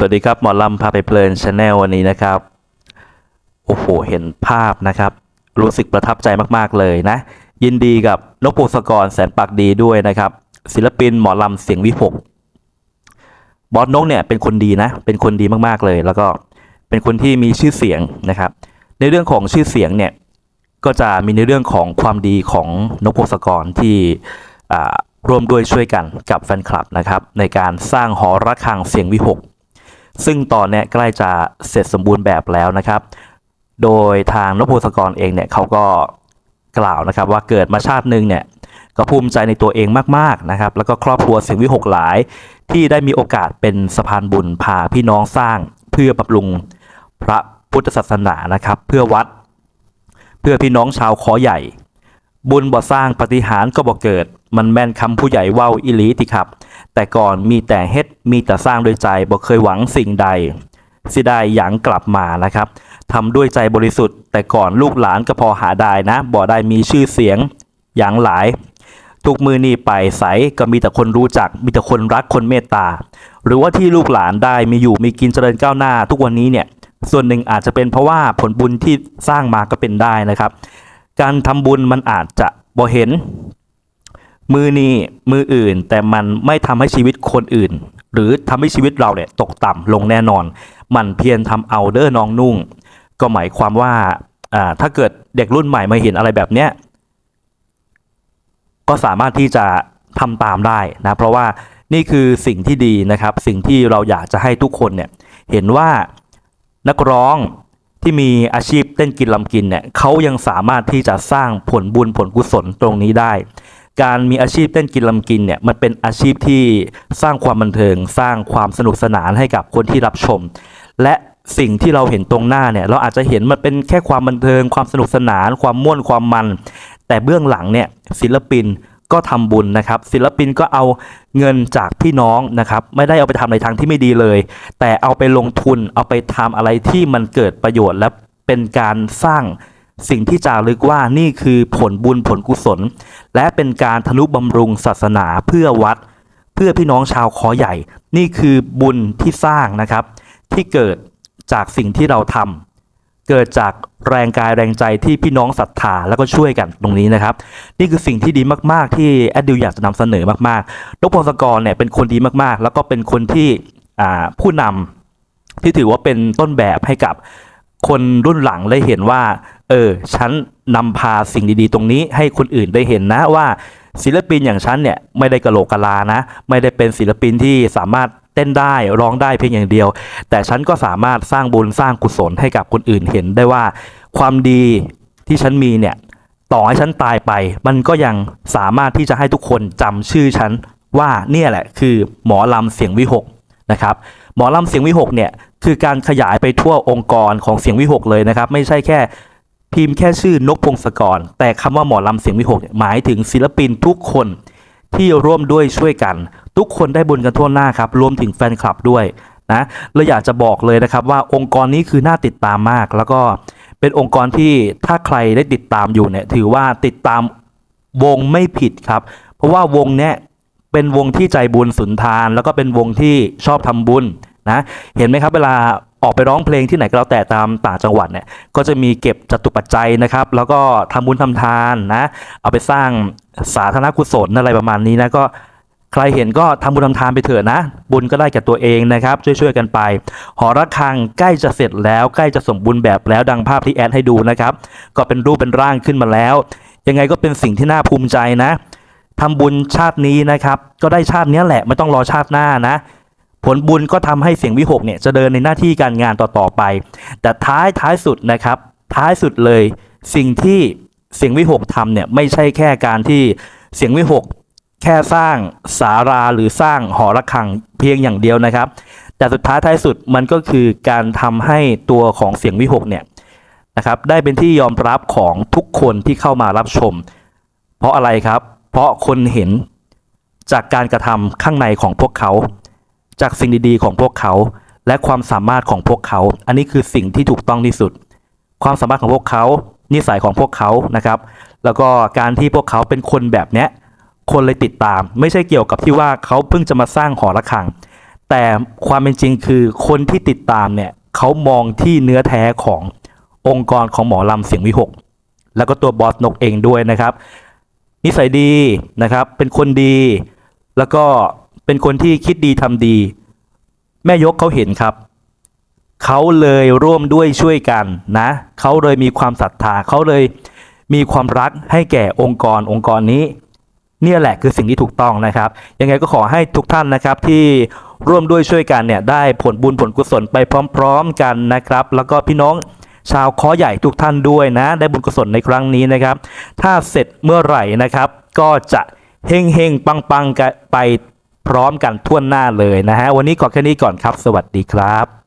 สวัสดีครับหมอลำพาไปเพลินชาแนลวันนี้นะครับ โอ้โห เห็นภาพนะครับ รู้สึกประทับใจมากๆเลยนะ ยินดีกับนกพงศกรแสนปากดีด้วยนะครับ ศิลปินหมอลำเสียงวิหกบอสนกเนี่ยเป็นคนดีนะ เป็นคนดีมากๆเลย แล้วก็เป็นคนที่มีชื่อเสียงนะครับ ในเรื่องของชื่อเสียงเนี่ยก็จะมีในเรื่องของความดีของนกพงศกรที่ร่วมด้วยช่วยกันกับแฟนคลับนะครับ ในการสร้างหอระฆังเสียงวิหก ซึ่งตอนนี้ใกล้จะเสร็จสมบูรณ์แบบแล้วนะครับ โดยทางนพพงศกรเองเนี่ยเขาก็กล่าวนะครับว่าเกิดมาชาติหนึ่งเนี่ยก็ภูมิใจในตัวเองมากๆนะครับ แล้วก็ครอบครัวเสียงวิหกหลาย ที่ได้มีโอกาสเป็นสะพานบุญพาพี่น้องสร้างเพื่อปรับปรุงพระพุทธศาสนานะครับ เพื่อวัด เพื่อพี่น้องชาวขอใหญ่ บุญบ่สร้างปฏิหารก็บ่เกิด มันแม่นคำผู้ใหญ่เว้าอิลีติครับ แต่ก่อนมีแต่เฮ็ดมีแต่สร้างด้วยใจบ่เคยหวังสิ่งใดสิได้หยังกลับมานะครับทำด้วยใจบริสุทธิ์ แต่ก่อนลูกหลานก็พอหาได้นะบ่ได้มีชื่อเสียงอย่างหลาย ทุกมือนี่ไปใสก็มีแต่คนรู้จัก มีแต่คนรักคนเมตตา หรือว่าที่ลูกหลานได้มีอยู่มีกินเจริญก้าวหน้า ทุกวันนี้เนี่ยส่วนหนึ่งอาจจะเป็นเพราะว่าผลบุญที่สร้างมาก็เป็นได้นะครับ การทำบุญมันอาจจะบ่เห็น มือนี้มืออื่น แต่มันไม่ทำให้ชีวิตคนอื่น หรือทำให้ชีวิตเราเนี่ยตกต่ำลงแน่นอน มันเพียรทำเอาเด้อน้องนุ่ง ก็หมายความว่าถ้าเกิดเด็กรุ่นใหม่มาเห็นอะไรแบบเนี้ยก็สามารถที่จะทำตามได้นะเพราะว่านี่คือสิ่งที่ดีนะครับ สิ่งที่เราอยากจะให้ทุกคนเนี่ยเห็นว่านักร้องที่มีอาชีพ เต้นกินลำกินเนี่ยเขายังสามารถที่จะสร้างผลบุญผลกุศลตรงนี้ได้ การมีอาชีพเต้นกินลำกินเนี่ยมันเป็นอาชีพที่สร้างความบันเทิง สร้างความสนุกสนานให้กับคนที่รับชม และสิ่งที่เราเห็นตรงหน้าเนี่ยเราอาจจะเห็นมันเป็นแค่ความบันเทิง ความสนุกสนาน ความม่วนความมัน แต่เบื้องหลังเนี่ยศิลปินก็ทำบุญนะครับ ศิลปินก็เอาเงินจากพี่น้องนะครับ ไม่ได้เอาไปทำในทางที่ไม่ดีเลย แต่เอาไปลงทุนเอาไปทำอะไรที่มันเกิดประโยชน์และ เป็นการสร้างสิ่งที่จารึกว่านี่คือผลบุญผลกุศล และเป็นการทนุบำรุงศาสนาเพื่อวัด เพื่อพี่น้องชาวขอใหญ่ นี่คือบุญที่สร้างนะครับ ที่เกิดจากสิ่งที่เราทำเกิดจากแรงกายแรงใจที่พี่น้องศรัทธาแล้วก็ช่วยกันตรงนี้นะครับ นี่คือสิ่งที่ดีมาก ๆ ที่แอดดิวอยากจะนำเสนอมากๆนกพงศกรเนี่ยเป็นคนดีมากๆ แล้วก็เป็นคนที่ผู้นำที่ถือว่าเป็นต้นแบบให้กับ คนรุ่นหลังได้เห็นว่า เออ ฉันนำพาสิ่งดีๆ ตรงนี้ให้คนอื่นได้เห็นนะว่าศิลปินอย่างฉันเนี่ยไม่ได้กะโหลกกะลานะ ไม่ได้เป็นศิลปินที่สามารถเต้นได้ร้องได้เพียงอย่างเดียว แต่ฉันก็สามารถสร้างบุญสร้างกุศลให้กับคนอื่นเห็นได้ว่า ความดีที่ฉันมีเนี่ยต่อให้ฉันตายไป มันก็ยังสามารถที่จะให้ทุกคนจำชื่อฉันว่าเนี่ยแหละคือหมอลำเสียงวิหกนะครับหมอลำเสียงวิหกเนี่ย คือการขยายไปทั่วองค์กรของเสียงวิหกเลยนะครับ ไม่ใช่แค่พิมพ์แค่ชื่อนกพงศกร แต่คำว่าหมอลำเสียงวิหกเนี่ยหมายถึงศิลปินทุกคนที่ร่วมด้วยช่วยกัน ทุกคนได้บุญกันทั่วหน้าครับ รวมถึงแฟนคลับด้วยนะเราอยากจะบอกเลยนะครับว่าองค์กรนี้คือน่าติดตามมาก แล้วก็เป็นองค์กรที่ถ้าใครได้ติดตามอยู่เนี่ยถือว่าติดตามวงไม่ผิดครับ เพราะว่าวงเนี้ยเป็นวงที่ใจบุญสุนทาน แล้วก็เป็นวงที่ชอบทำบุญ นะเห็นไหมครับเวลาออกไปร้องเพลงที่ไหนก็แล้วแต่ตามต่างจังหวัดเนี่ยก็จะมีเก็บจตุปัจจัยนะครับ แล้วก็ทำบุญทำทานนะเอาไปสร้างสาธารณกุศลอะไรประมาณนี้นะก็ใครเห็นก็ทำบุญทำทานไปเถอะนะ บุญก็ได้แก่ตัวเองนะครับ ช่วยๆกันไป หอระฆังใกล้จะเสร็จแล้วใกล้จะสมบูรณ์แบบแล้วดังภาพที่แอดให้ดูนะครับ ก็เป็นรูปเป็นร่างขึ้นมาแล้ว ยังไงก็เป็นสิ่งที่น่าภูมิใจนะทำบุญชาตินี้นะครับ ก็ได้ชาตินี้แหละไม่ต้องรอชาติหน้านะ ผลบุญก็ทำให้เสียงวิหกเนี่ยจะเดินในหน้าที่การงานต่อๆไป แต่ท้ายท้ายสุดนะครับ ท้ายสุดเลยสิ่งที่เสียงวิหกทำเนี่ยไม่ใช่แค่การที่เสียงวิหกแค่สร้างสาราหรือสร้างหอระฆังเพียงอย่างเดียวนะครับ แต่สุดท้ายท้ายสุดมันก็คือการทำให้ตัวของเสียงวิหกเนี่ยนะครับได้เป็นที่ยอมรับของทุกคนที่เข้ามารับชม เพราะอะไรครับ เพราะคนเห็นจากการกระทำข้างในของพวกเขา จากสิ่งดีๆของพวกเขา และความสามารถของพวกเขา อันนี้คือสิ่งที่ถูกต้องที่สุด ความสามารถของพวกเขา นิสัยของพวกเขานะครับ แล้วก็การที่พวกเขาเป็นคนแบบเนี้ยคนเลยติดตาม ไม่ใช่เกี่ยวกับที่ว่าเขาเพิ่งจะมาสร้างหอระฆัง แต่ความเป็นจริงคือคนที่ติดตามเนี่ยเขามองที่เนื้อแท้ขององค์กรของหมอลำเสียงวิหก แล้วก็ตัวบอสนกเองด้วยนะครับ นิสัยดีนะครับ เป็นคนดี แล้วก็ เป็นคนที่คิดดีทำดี แม่ยกเขาเห็นครับ เขาเลยร่วมด้วยช่วยกันนะ เขาเลยมีความศรัทธาเขาเลยมีความรักให้แก่องค์กรองค์กรนี้ เนี่ยแหละคือสิ่งที่ถูกต้องนะครับ ยังไงก็ขอให้ทุกท่านนะครับที่ร่วมด้วยช่วยกันเนี่ยได้ผลบุญผลกุศลไปพร้อม ๆ กันนะครับ แล้วก็พี่น้องชาวคอใหญ่ทุกท่านด้วยนะ ได้บุญกุศลในครั้งนี้นะครับ ถ้าเสร็จเมื่อไหร่นะครับ ก็จะเฮงเฮงปังปังกันไป พร้อมกันทั่วหน้าเลยนะฮะวันนี้ขอแค่นี้ก่อนครับ สวัสดีครับ